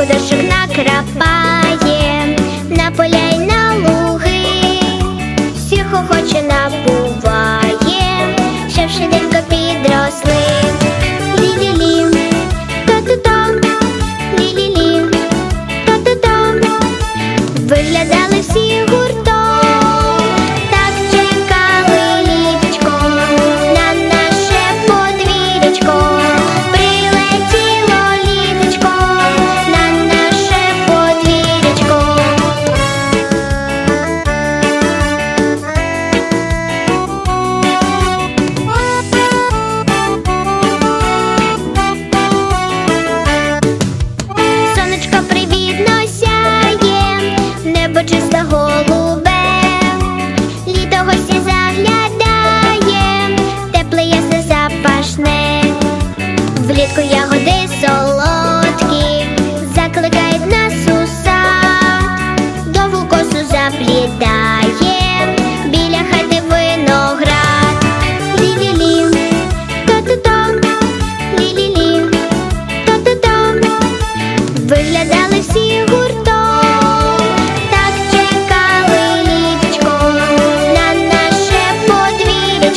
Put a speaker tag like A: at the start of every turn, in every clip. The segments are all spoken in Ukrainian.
A: Влітку накрапає, на поля й на луги, всіх охоче набуває, ще швиденько підросли.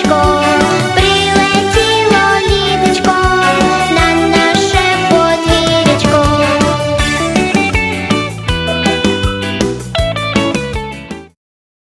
A: México.